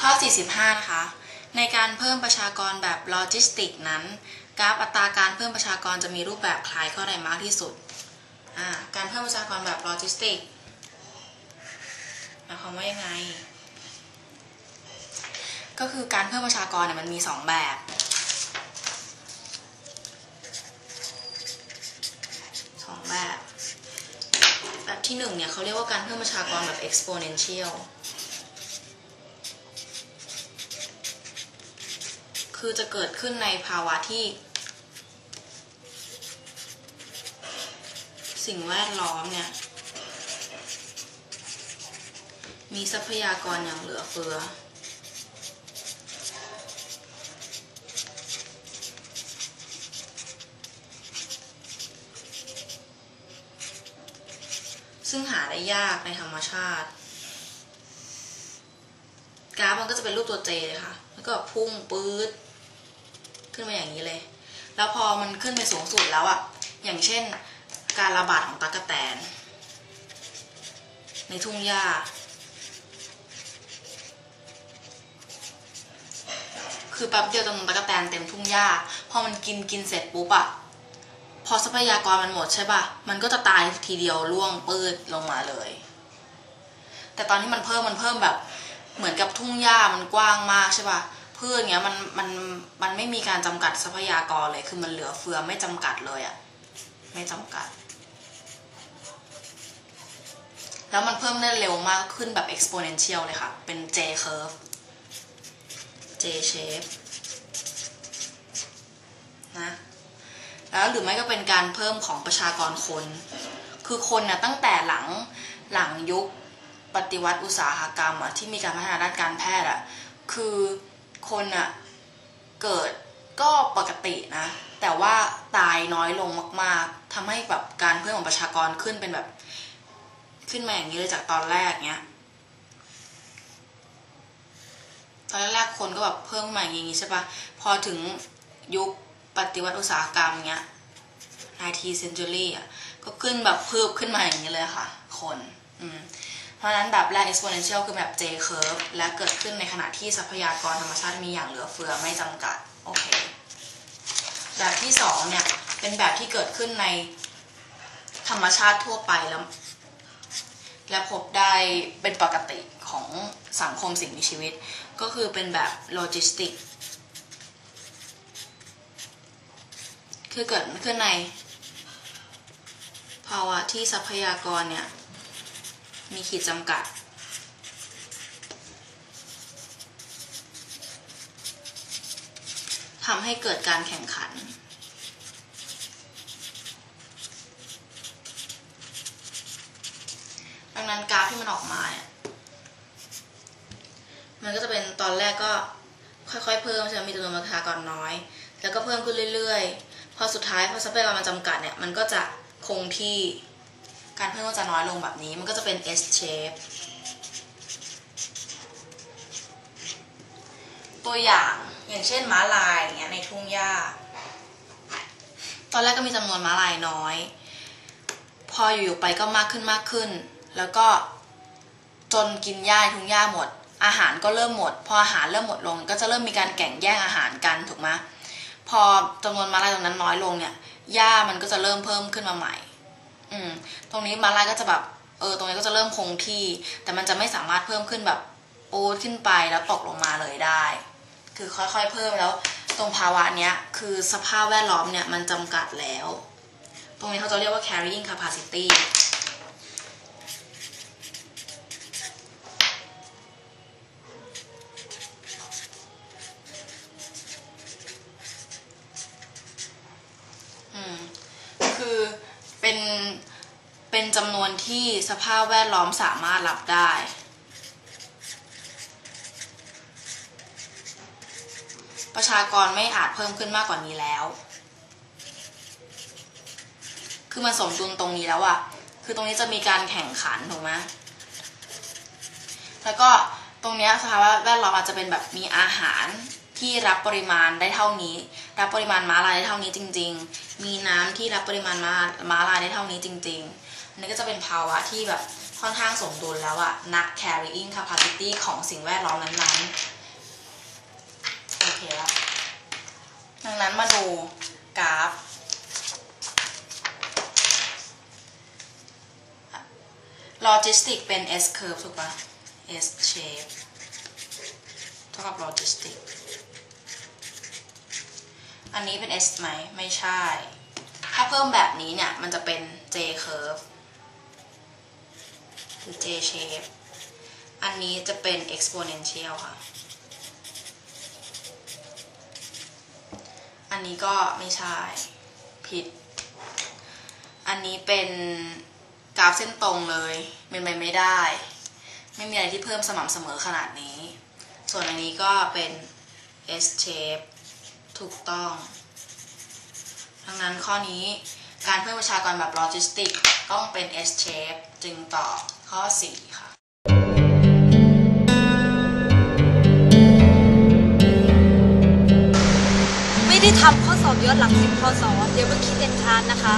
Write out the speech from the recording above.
ข้อ 45 นะคะ ในการเพิ่มประชากรแบบโลจิสติกนั้น กราฟอัตราการเพิ่มประชากรจะมีรูปแบบคล้ายข้อใดมากที่สุด การเพิ่มประชากรแบบโลจิสติกหมายความว่ายังไง ก็คือการเพิ่มประชากรเนี่ยมันมี 2 แบบ ที่หนึ่งเนี่ยเขาเรียกว่าการเพิ่มประชากรแบบ exponential คือจะเกิดขึ้นในภาวะที่ สิ่งแวดล้อมเนี่ย มีทรัพยากรอย่างเหลือเฟือ ซึ่งหาได้ยากในธรรมชาติ กราฟมันก็จะเป็นรูปตัวเจเลยค่ะ แล้วก็พุ่งปื๊ดขึ้นมาอย่างนี้เลย แล้วพอมันขึ้นไปสูงสุดแล้วอะอย่างเช่น การระบาดของตั๊กแตน ในทุ่งหญ้าคือแป๊บเดียวจำนวนตั๊กแตนเต็มทุ่งหญ้า พอมันกินกินเสร็จปุ๊บอะ พอทรัพยากรมันหมดใช่ปะมันก็จะตายทีเดียวร่วงปืดลงมาเลย แต่ตอนที่มันเพิ่มมันเพิ่มแบบ เหมือนกับทุ่งหญ้ามันกว้างมากใช่ปะพืชเงี้ยมันมันมันไม่มีการจำกัดทรัพยากรเลยคือมันเหลือเฟือไม่จำกัดเลยอะไม่จำกัด แล้วมันเพิ่มได้เร็วมากขึ้นแบบ exponential เลยค่ะ เป็น J curve J shape นะ แล้วหรือไม่ก็เป็นการเพิ่มของประชากรคน คือคนนะตั้งแต่หลังหลังยุคปฏิวัติอุตสาหกรรมอะที่มีการพัฒนาด้านการแพทย์อะคือคนอะเกิดก็ปกตินะ แต่ว่าตายน้อยลงมาก ๆทำให้แบบการเพิ่มของประชากรขึ้นเป็นแบบ ขึ้นมาอย่างนี้เลยจากตอนแรกเนี้ยตอนแรกคนก็แบบเพิ่มมาอย่างนี้ใช่ปะพอถึงยุค ปฏิวัติอุตสาหกรรมเนี้ย19 century อะก็ขึ้นแบบเพิ่มขึ้นมาอย่างนี้เลยค่ะ คนอืมเพราะฉะนั้นแบบแรก exponential คือแบบ J curve และเกิดขึ้นในขณะที่ทรัพยากรธรรมชาติมีอย่างเหลือเฟือไม่จำกัด โอเค แบบที่สองเนี่ยเป็นแบบที่เกิดขึ้นในธรรมชาติทั่วไปแล้ว และพบได้เป็นปกติของสังคมสิ่งมีชีวิต ก็คือเป็นแบบโลจิสติก คือเกิดขึ้นใน ภาวะที่ทรัพยากรเนี่ย มีขีดจำกัด ทำให้เกิดการแข่งขันดังนั้นกราฟที่มันออกมาเนี่ย มันก็จะเป็นตอนแรกก็ค่อยๆ เพิ่มใช่ไหมมีจำนวนประชากรน้อย แล้วก็เพิ่มขึ้นเรื่อยๆ พอสุดท้ายพอทรัพยากรมันจำกัดเนี่ยมันก็จะคงที่การเพิ่มก็จะน้อยลงแบบนี้มันก็จะเป็น S shape ตัวอย่างอย่างเช่นม้าลายอย่างเงี้ยในทุ่งหญ้า ตอนแรกก็มีจำนวนม้าลายน้อย พออยู่ๆไปก็มากขึ้นมากขึ้น แล้วก็จนกินหญ้าทุ่งหญ้าหมด อาหารก็เริ่มหมด พออาหารเริ่มหมดลง ก็จะเริ่มมีการแข่งแย่งอาหารกันถูกไหม พอจำนวนมาลายตรงนั้นน้อยลงเนี่ยหญ้ามันก็จะเริ่มเพิ่มขึ้นมาใหม่ อืม ตรงนี้มาลายก็จะแบบเออตรงนี้ก็จะเริ่มคงที่ แต่มันจะไม่สามารถเพิ่มขึ้นแบบปูดขึ้นไปแล้วตกลงมาเลยได้ คือค่อยๆเพิ่มแล้ว ตรงภาวะเนี้ยคือสภาพแวดล้อมเนี่ยมันจำกัดแล้ว ตรงนี้เขาจะเรียกว่า carrying capacity อืม คือเป็น เป็นจำนวนที่สภาพแวดล้อมสามารถรับได้ ประชากรไม่อาจเพิ่มขึ้นมากกว่านี้แล้ว คือมันสมดุลตรงนี้แล้วอะคือตรงนี้จะมีการแข่งขันถูกไหมแล้วก็ตรงนี้สภาวะแวดล้อมอาจจะเป็นแบบมีอาหารที่รับปริมาณได้เท่านี้ รับปริมาณม้าลายได้เท่านี้จริง ๆ มีน้ำที่รับปริมาณม้าม้าลายได้เท่านี้จริง ๆ นนี้ก็จะเป็นภาวะที่แบบค่อนข้างสมดุลแล้วอะณ carrying capacity ของสิ่งแวดล้อมนั้นๆ โอเคแล้วดังนั้นมาดูกราฟ logistic เป็น S curve ถูกปะ S shape เท่ากับ logistic อันนี้เป็น S ไหม ไม่ใช่ ถ้าเพิ่มแบบนี้เนี่ย มันจะเป็น J curve หรือ J shape อันนี้จะเป็น exponential ค่ะ อันนี้ก็ไม่ใช่ ผิด อันนี้เป็นกราฟเส้นตรงเลยเป็นไปไม่ได้ ไม่มีอะไรที่เพิ่มสม่ำเสมอขนาดนี้ ส่วนอันนี้ก็เป็น S shape ถูกต้อง ดังนั้นข้อนี้การเพิ่มประชากรแบบโลจิสติก ต้องเป็น S shape จึงตอบ ข้อ 4 ค่ะไม่ได้ทำข้อสอบย้อนหลังสิบข้อสอบเดี๋ยวมันคิดเด็นทานนะคะ